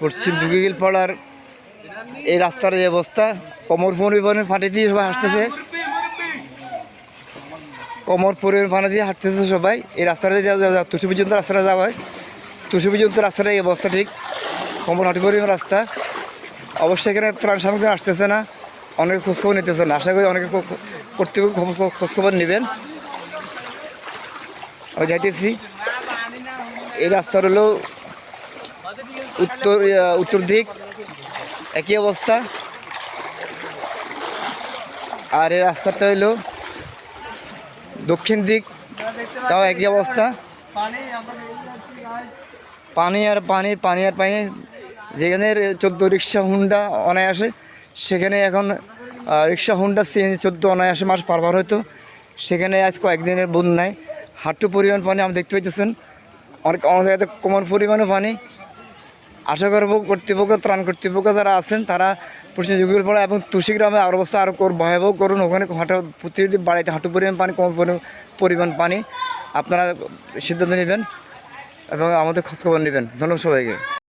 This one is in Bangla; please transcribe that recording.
পশ্চিম দুগিল পাড়ার এই রাস্তার যে অবস্থা, কমর পরিবহনের ফাটে দিয়ে সবাই হাঁটতেছে। কমর পরিবহন ফাটে দিয়ে হাঁটতেছে সবাই। এই রাস্তাটা যে তুষি পর্যন্ত রাস্তাটা যাওয়া হয়। তুষি পর্যন্ত রাস্তাটা এই অবস্থা ঠিক। কমর হাঁটি পরিবহন রাস্তা। অবশ্যই এখানে ত্রাণ সামগ্রী আসতেছে না। অনেক খোঁজখবর নিতেছে না। আশা করি অনেকে কর্তৃপক্ষ খোঁজ- খোঁজখবর নেবেন। আমি যাইতেছি। এই রাস্তার হলো উত্তর উত্তর দিক, একই অবস্থা। আর এই রাস্তাটা হইল দক্ষিণ দিক, তাও একই অবস্থা। পানি আর পানি পানি আর পানি, যেখানে চোদ্দ রিক্সা হুন্ডা অনায়াসে, সেখানে এখন রিক্সা হুন্ডা সিএনজি চোদ্দ অনায়াসে মাস পারবার হতো সেখানে আজ কয়েকদিনের বন্যায় হাঁটু পরিমাণ পানি আপনি দেখতে পাইতেছেন। অনেক অনেক জায়গাতে কমন পরিমাণও পানি। আশা করব কর্তৃপক্ষ, ত্রাণ কর্তৃপক্ষ যারা আছেন, তারা পশ্চিম যুগের পড়া এবং তুষি গ্রামে আর অবস্থা আরও ভয়াবহ করুন। ওখানে হাঁটা প্রতিটি বাড়িতে হাঁটু পরিমাণ পানি, কম পরি- পরিমাণ পানি। আপনারা সিদ্ধান্ত নেবেন এবং আমাদের খোঁজখবর নেবেন। ধন্যবাদ সবাইকে।